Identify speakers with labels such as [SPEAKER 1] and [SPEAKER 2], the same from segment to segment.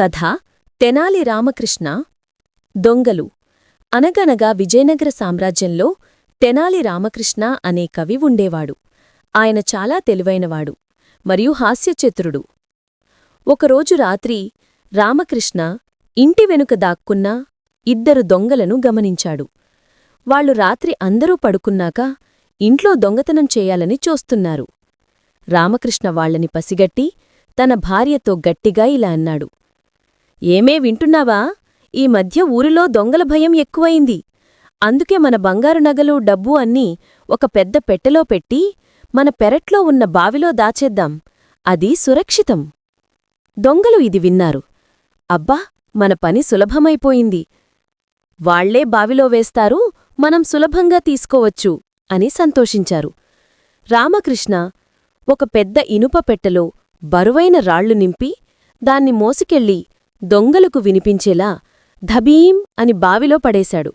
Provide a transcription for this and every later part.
[SPEAKER 1] కథ తెనాలి రామకృష్ణ దొంగలు. అనగనగా విజయనగర సామ్రాజ్యంలో తెనాలి రామకృష్ణ అనే కవి ఉండేవాడు. ఆయన చాలా తెలివైనవాడు మరియు హాస్యచతురుడు. ఒకరోజు రాత్రి రామకృష్ణ ఇంటి వెనుక దాక్కున్న ఇద్దరు దొంగలను గమనించాడు. వాళ్ళు రాత్రి అందరూ పడుకున్నాక ఇంట్లో దొంగతనం చేయాలని చూస్తున్నారు. రామకృష్ణ వాళ్ళని పసిగట్టి తన భార్యతో గట్టిగా ఇలా అన్నాడు. ఏమే వింటున్నావా? ఈ మధ్య ఊరిలో దొంగల భయం ఎక్కువయింది అందుకే మన బంగారు నగలు డబ్బు అన్నీ ఒక పెద్ద పెట్టెలో పెట్టి మన పెరట్లో ఉన్న బావిలో దాచేద్దాం. అది సురక్షితం. దొంగలు ఇది విన్నారు. అబ్బా మన పని సులభమైపోయింది. వాళ్ళే బావిలో వేస్తారు మనం సులభంగా తీసుకోవచ్చు అని సంతోషించారు. రామకృష్ణ ఒక పెద్ద ఇనుప పెట్టెలో బరువైన రాళ్ళు నింపి దాన్ని మోసుకెళ్ళి దొంగలకు వినిపించేలా ధబీం అని బావిలో పడేశాడు.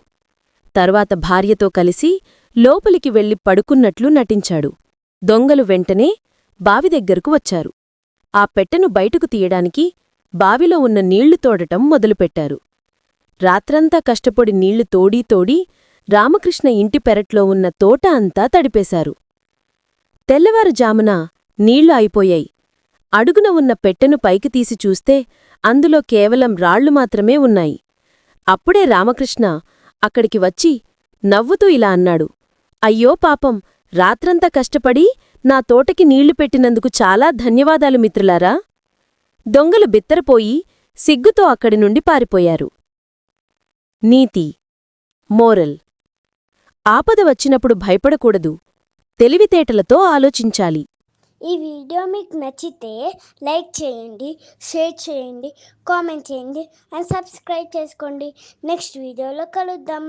[SPEAKER 1] తర్వాత భార్యతో కలిసి లోపలికి వెళ్ళి పడుకున్నట్లు నటించాడు. దొంగలు వెంటనే బావి దగ్గరకు వచ్చారు. ఆ పెట్టెను బయటకు తీయడానికి బావిలో ఉన్న నీళ్ళు తోడటం మొదలుపెట్టారు. రాత్రంతా కష్టపడి నీళ్ళు తోడీ తోడి రామకృష్ణ ఇంటి పెరట్లో ఉన్న తోట అంతా తడిపేశారు. తెల్లవారుజామున నీళ్ళు అయిపోయాయి అడుగున ఉన్న పెట్టెను పైకి తీసి చూస్తే అందులో కేవలం రాళ్ళు మాత్రమే ఉన్నాయి. అప్పుడే రామకృష్ణ అక్కడికి వచ్చి నవ్వుతూ ఇలా అన్నాడు. అయ్యో పాపం రాత్రంతా కష్టపడి నా తోటకి నీళ్ళు పెట్టినందుకు చాలా ధన్యవాదాలు మిత్రులారా. దొంగలు బిత్తరపోయి సిగ్గుతో అక్కడి నుండి పారిపోయారు. నీతి మోరల్. ఆపద వచ్చినప్పుడు భయపడకూడదు. తెలివితేటలతో ఆలోచించాలి.
[SPEAKER 2] ఈ వీడియో మీకు నచ్చితే లైక్ చేయండి షేర్ చేయండి కామెంట్ చేయండి అండ్ సబ్స్క్రైబ్ చేసుకోండి. నెక్స్ట్ వీడియోలో కలుద్దాం.